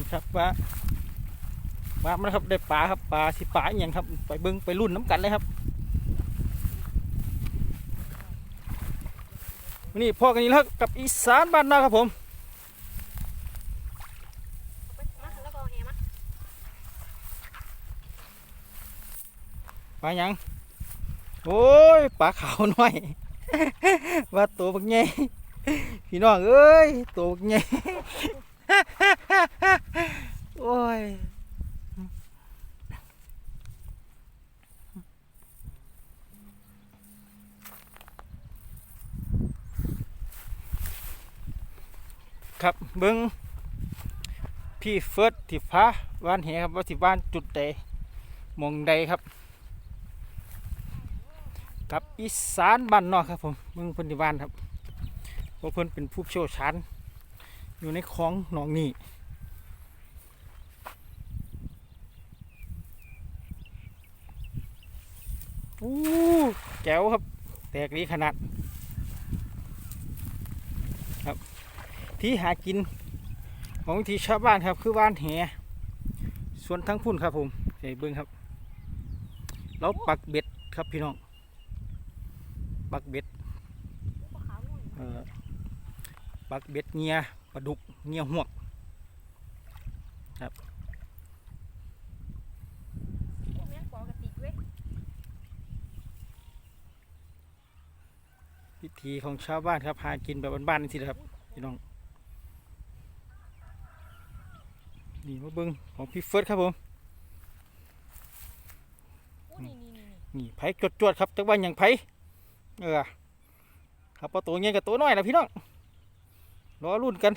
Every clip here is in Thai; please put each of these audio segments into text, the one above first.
นี่ครับว่าว่ามันครับได้ปลาครับปลาสิปลาอหย่างครับ ไปเบิ้งไปรุ่นน้ำกันเลยครับวันนี้พ่อกันนี้แล้วกับอีสานบ้านนาครับผมมาแล้วก็เอาแหมาปลาหยังโอ้ยปลาขาวหน่อยว่าตัวบักใหญ่พี่น้องเอ้ยตัวบักใหญ่ โอ้ยครับเบิ้งพี่เฟิร์สที่ฟ้าวานเหครับว่าที่บ้านจุดใดมองใดครับกับอีสานบ้านนอกครับผมเบิ้งพนที่บ้านครับเพราะเพิ่อนเป็นผู้เชี่ยวชาญอยู่ในคลองหนองนี่ อู้แจ๋วครับ แตกดีขนาด ครับ ที่หากิน ของวิธีชาวบ้านครับ คือว่านแหส่วนทั้งพุ่นครับผมใส่เบิ้งครับ เราปักเบ็ดครับพี่น้อง ปักเบ็ดเอ่อปักเบ็ดเงียปลาดุกเงียหวกพวกแมงปอกระติกเว้ย วิธีของชาวบ้านครับหากินแบบบ้านๆนี่สิครับพี่น้องนี่มาเบิ้งของพี่เฟิร์สครับผมอู้นี่นี่นี่นี่นี่ไผจวดๆครับจักวันอย่างไผเออครับพอตัวเงี้ยกับตัวน้อยนะพี่น้องรอรุ่นกัน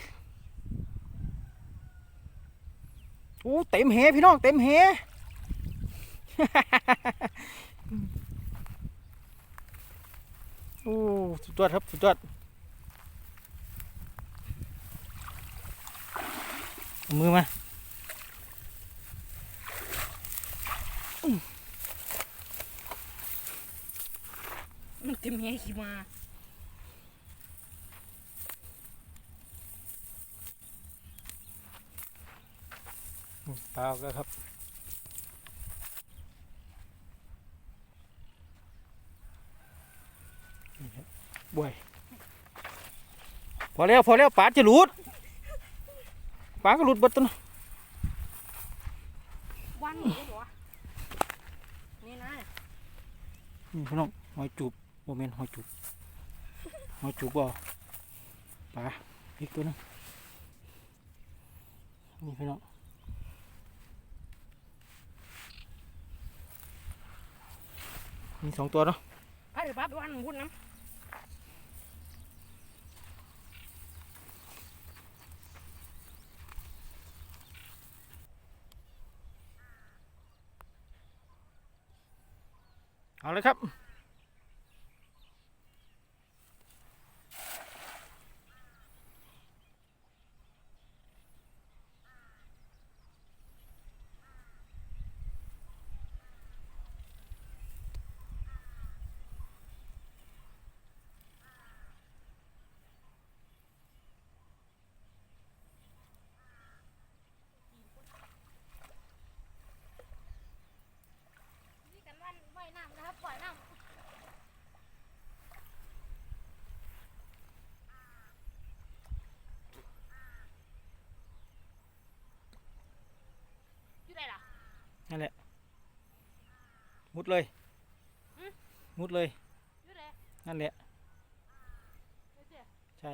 อู้เต็มแหพี่น้องเต็มแห โอ้สุดยอดครับสุดยอดเอามือมามันเต็มแหขี้มาปลาออกแล้วครับนี่ครั บบวยพอแล้วพอแล้วปลาจะหลุดปลาก็หลุดเบดตัวนะวันนี่ได้บ่วะนี่นะนี่พี่น้องหอยจูบโมเมนหอยจูบหอยจูบบ่ปลาอีกตัวหนึงนี่พี่น้องมีสองตัวเนาะไปเดี๋ยวป้าไปวันพุ่นน้ำ เอาเลยครับ นี่ กันวันว่ายน้ำนะครับปล่อยน้ำอยู่ไหนล่ะ นั่นแหละ มุดเลยอืมมุดเลย อยู่ไหนนั่นแหละ เดี๋ยวเดี๋ยวใช่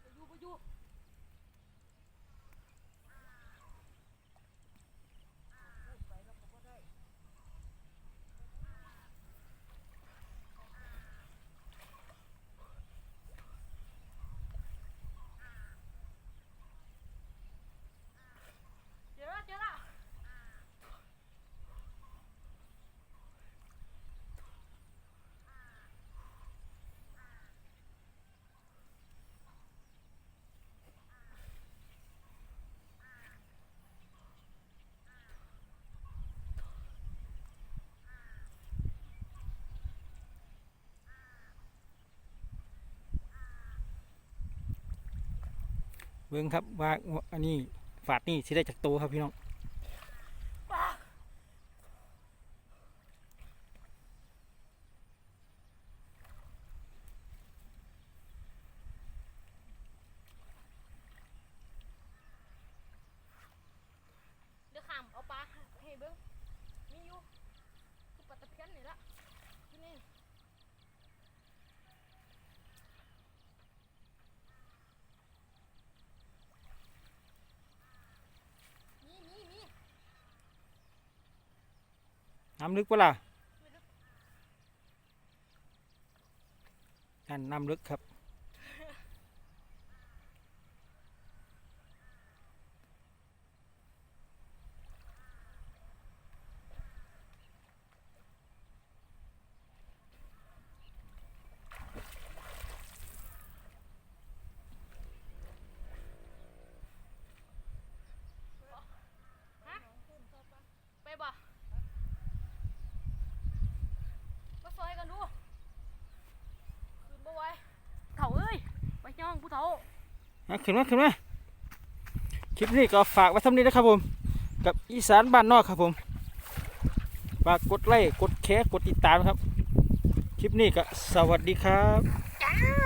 ไปอยู่ไปอยู่เจอแล้วเจอแล้ว ม เบิ่งครับว่าอันนี้ฝาดนี่สิได้จากโตครับพี่น้องเดี๋ยวขามเอาปลาให้เบิ้งมีอยู่คือปลาตะเพียนนี่ละที่นี่มีมีมี น้ำลึกปะล่ะนั่นน้ำลึกครับ ไปบ่มาซอยกันดูคืนบ่ไหวเถ่าเอ้ยไปย่องผู้เถ่า อะขึ้นมาขึ้นมาคลิปนี้ก็ฝากไว้ท่านี้นะครับผม กับอีสานบ้านนอกครับผมฝากกดไลค์กดแชร์กดติดตามครับ คลิปนี้ก็สวัสดีครับ